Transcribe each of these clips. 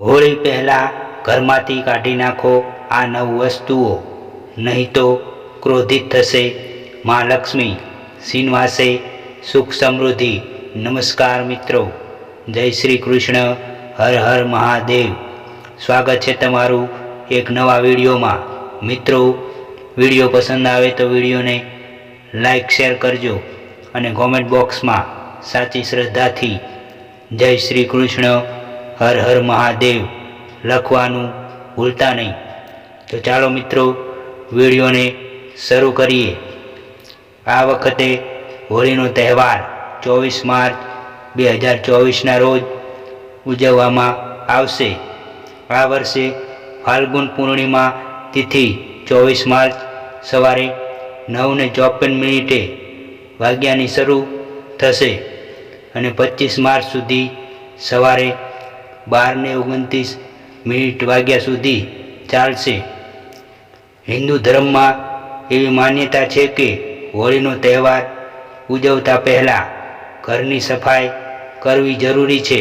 હોળી પહેલાં ઘરમાંથી કાઢી નાખો આ નવ વસ્તુઓ. નહીં તો ક્રોધિત થશે મા લક્ષ્મી શ્રીનિવાસે સુખ સમૃદ્ધિ. નમસ્કાર મિત્રો, જય શ્રી કૃષ્ણ, હર હર મહાદેવ. સ્વાગત છે તમારું એક નવા વિડીયોમાં. મિત્રો, વીડિયો પસંદ આવે તો વિડીયોને લાઈક, શેર કરજો અને કોમેન્ટ બોક્સમાં સાચી શ્રદ્ધાથી જય શ્રી કૃષ્ણ હર હર મહાદેવ લખવાનું ભૂલતા નહીં. તો ચાલો મિત્રો, વિડીયોને શરૂ કરીએ. આ વખતે હોળીનો તહેવાર ચોવીસ માર્ચ બે હજાર ચોવીસના રોજ ઉજવવામાં આવશે. આ વર્ષે ફાલ્ગુન પૂર્ણિમા તિથિ ચોવીસ માર્ચ સવારે નવને ચોપન મિનિટે વાગ્યાની શરૂ થશે અને પચીસ માર્ચ સુધી સવારે બારને ઓગણત્રીસ મિનિટ વાગ્યા સુધી ચાલશે. હિન્દુ ધર્મમાં એવી માન્યતા છે કે હોળીનો તહેવાર ઉજવતા પહેલાં ઘરની સફાઈ કરવી જરૂરી છે.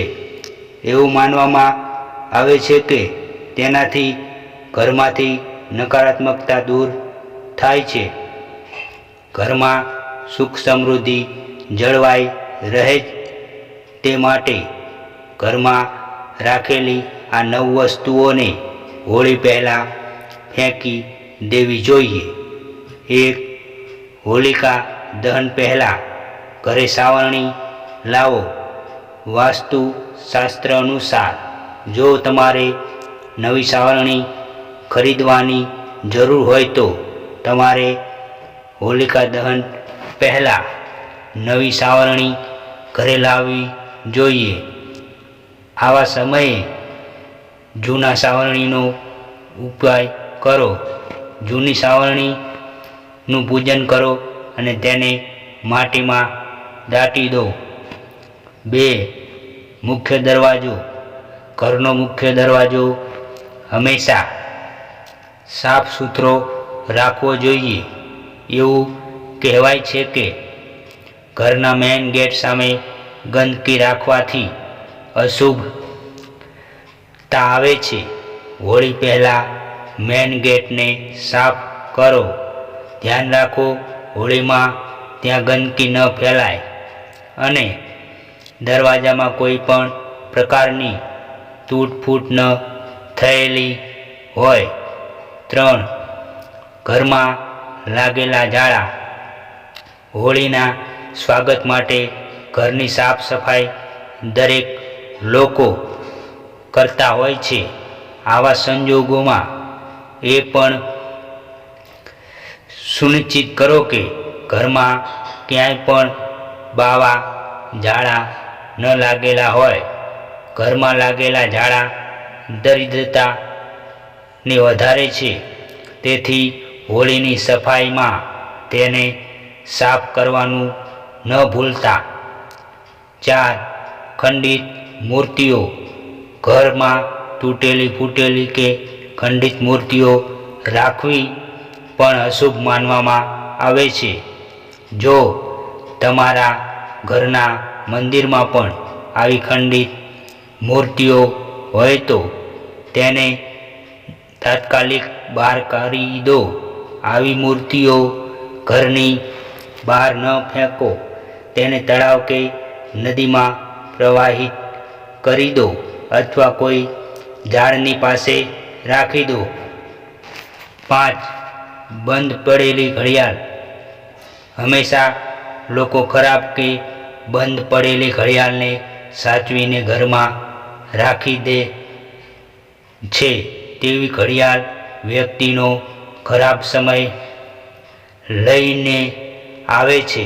એવું માનવામાં આવે છે કે તેનાથી ઘરમાંથી નકારાત્મકતા દૂર થાય છે. ઘરમાં સુખ સમૃદ્ધિ જળવાઈ રહે તે માટે ઘરમાં રાખેલી આ નવ વસ્તુઓને હોળી પહેલાં ફેંકી દેવી જોઈએ. એક, હોલિકા દહન પહેલાં ઘરે સાવરણી લાવો. વાસ્તુ શાસ્ત્ર અનુસાર જો તમારે નવી સાવરણી ખરીદવાની જરૂર હોય તો તમારે હોલિકા દહન પહેલાં નવી સાવરણી ઘરે લાવવી જોઈએ. આવા સમયે જૂના સાવરણીનો ઉપાય કરો. જૂની સાવરણીનું પૂજન કરો અને તેને માટીમાં દાટી દો. બે, મુખ્ય દરવાજો. ઘરનો મુખ્ય દરવાજો હંમેશા સાફ સુથરો રાખવો જોઈએ. એવું કહેવાય છે કે ઘરના મેઇન ગેટ સામે ગંદકી રાખવાથી અશુભ. તા આવે છે. હોળી પહેલાં મેન ગેટને સાફ કરો. ધ્યાન રાખો, હોળીમાં ત્યાં ગંદકી ન ફેલાય. અને દરવાજામાં કોઈ પણ પ્રકારની તૂટફૂટ ન થયેલી હોય. ત્રણ, ઘરમાં લાગેલા જાળા હોળીના સ્વાગત માટે ઘરની સાફ સફાઈ દરેક લોકો કરતા હોય છે. આવા સંજોગોમાં એ પણ સુનિશ્ચિત કરો કે ઘરમાં ક્યાંય પણ બાવા ઝાડા ન લાગેલા હોય. ઘરમાં લાગેલા ઝાડા દરિદ્રતાને વધારે છે. તેથી હોળીની સફાઈમાં તેને સાફ કરવાનું ન ભૂલતા. ચાર, ખંડિત મૂર્તિઓ ઘરમાં તૂટેલી ફૂટેલી કે ખંડિત મૂર્તિઓ રાખવી પણ અશુભ માનવામાં આવે છે. જો તમારા ઘરના મંદિરમાં પણ આવી ખંડિત મૂર્તિઓ હોય તો તેને તાત્કાલિક બહાર કાઢી દો. આવી મૂર્તિઓ ઘરની બહાર ન ફેંકો. તેને તળાવ કે નદીમાં પ્રવાહિત કરી દો અથવા કોઈ ઝાડની પાસે રાખી દો. પાંચ, બંધ પડેલી ઘડિયાળ. હંમેશા લોકો ખરાબ કે બંધ પડેલી ઘડિયાળને સાચવીને ઘરમાં રાખી દે છે. તેવી ઘડિયાળ વ્યક્તિનો ખરાબ સમય લઈને આવે છે.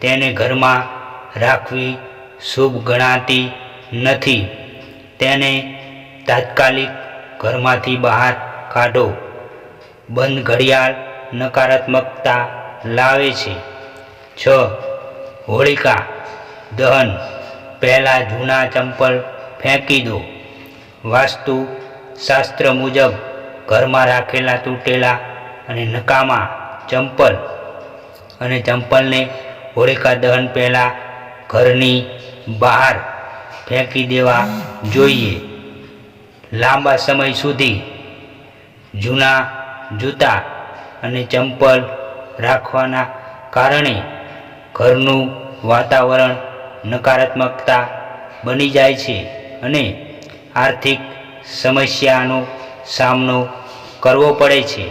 તેને ઘરમાં રાખવી શુભ ગણાતી નથી. તેને તાત્કાલિક ઘરમાંથી બહાર કાઢો. બંધ ઘડિયાળ નકારાત્મકતા લાવે છે. છ. હોળિકા. દહન. પહેલાં જૂના ચંપલ ફેંકી દો. વાસ્તુ શાસ્ત્ર મુજબ ઘરમાં રાખેલા તૂટેલા અને નકામા ચંપલ અને ચંપલને હોળિકા દહન પહેલાં ઘરની બહાર ફેંકી દેવા જોઈએ. લાંબા સમય સુધી જૂના જૂતા અને ચંપલ રાખવાના કારણે ઘરનું વાતાવરણ નકારાત્મકતા બની જાય છે અને આર્થિક સમસ્યાનો સામનો કરવો પડે છે.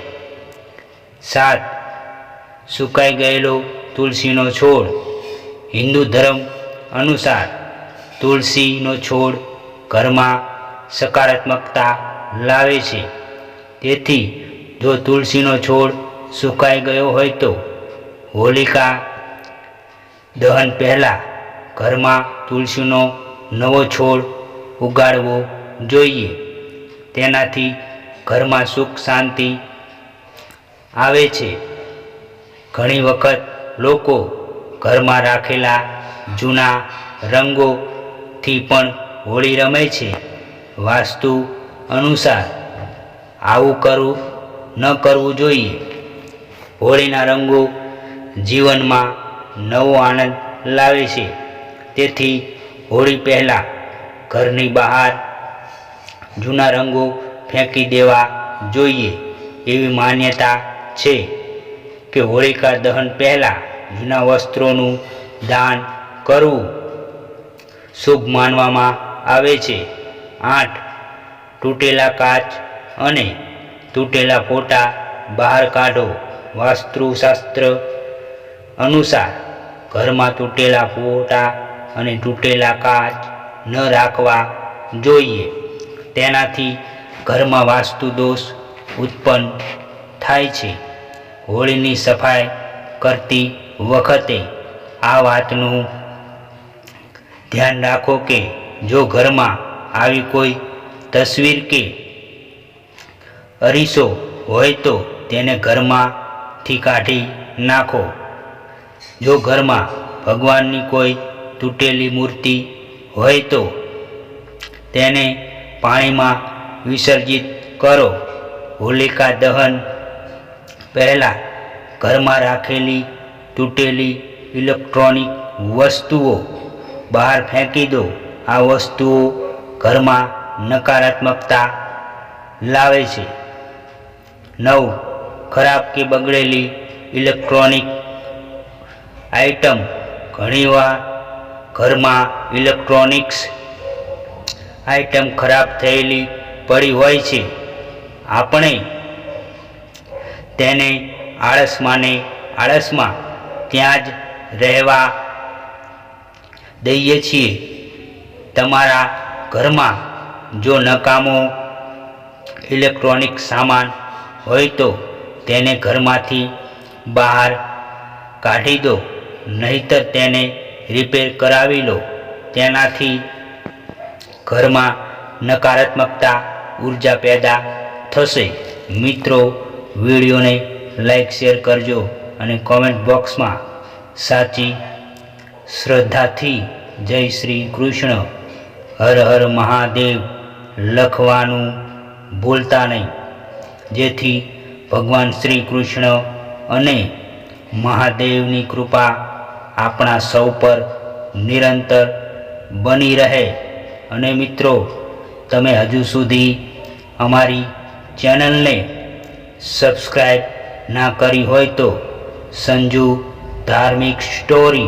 સાત, સુકાઈ ગયેલો તુલસીનો છોડ હિન્દુ ધર્મ અનુસાર તુલસીનો છોડ ઘરમાં સકારાત્મકતા લાવે છે. તેથી જો તુલસીનો છોડ સુકાઈ ગયો હોય તો હોલિકા દહન પહેલાં ઘરમાં તુલસીનો નવો છોડ ઉગાડવો જોઈએ. તેનાથી ઘરમાં સુખ શાંતિ આવે છે. ઘણી વખત લોકો ઘરમાં રાખેલા જૂના રંગોથી પણ હોળી રમે છે. વાસ્તુ અનુસાર આવું કરવું ન કરવું જોઈએ. હોળીના રંગો જીવનમાં નવો આનંદ લાવે છે. તેથી હોળી પહેલાં ઘરની બહાર જૂના રંગો ફેંકી દેવા જોઈએ એવી માન્યતા છે કે હોળિકા દહન પહેલાં જૂના વસ્ત્રોનું દાન કરવું શુભ માનવામાં આવે છે. આઠ, તૂટેલા કાચ અને તૂટેલા ફોટા બહાર કાઢો. વાસ્તુશાસ્ત્ર અનુસાર, ઘરમાં તૂટેલા ફોટા અને તૂટેલા કાચ ન રાખવા જોઈએ. તેનાથી ઘરમાં વાસ્તુ દોષ ઉત્પન્ન થાય છે. હોળીની સફાઈ કરતી વખતે આ વાતનું ધ્યાન રાખો કે જો ઘરમાં આવી કોઈ તસવીર કે અરીસો હોય તો તેને ઘરમાંથી કાઢી નાખો. જો ઘરમાં ભગવાનની કોઈ તૂટેલી મૂર્તિ હોય તો તેને પાણીમાં વિસર્જિત કરો. હોલિકા દહન પહેલાં ઘરમાં રાખેલી તૂટેલી ઇલેક્ટ્રોનિક વસ્તુઓ બહાર ફેંકી દો. આ વસ્તુઓ ઘરમાં નકારાત્મકતા લાવે છે. નવ, ખરાબ કે બગડેલી ઇલેક્ટ્રોનિક આઇટમ. ઘણીવાર ઘરમાં ઇલેક્ટ્રોનિક્સ આઇટમ ખરાબ થયેલી પડી હોય છે. આપણે તેને આળસમાંને આળસમાં ત્યાં જ રહેવા દઈએ છીએ. તમારા ઘરમાં જો નકામો ઇલેક્ટ્રોનિક સામાન હોય તો તેને ઘરમાંથી બહાર કાઢી દો. નહીતર તેને રિપેર કરાવી લો. તેનાથી ઘરમાં નકારાત્મકતા, ઊર્જા પેદા થશે. મિત્રો, વિડીયોને લાઈક શેર કરજો અને કોમેન્ટ બોક્સમાં સાચી શ્રદ્ધાથી જય શ્રી કૃષ્ણ. હર હર મહાદેવ, લખવાનું ભૂલતા નહીં. જેથી ભગવાન શ્રી કૃષ્ણ અને મહાદેવની કૃપા આપણા સૌ પર નિરંતર બની રહે. અને મિત્રો, તમે હજુ સુધી અમારી ચેનલને સબસ્ક્રાઈબ ના કરી હોય તો સંજુ ધાર્મિક સ્ટોરી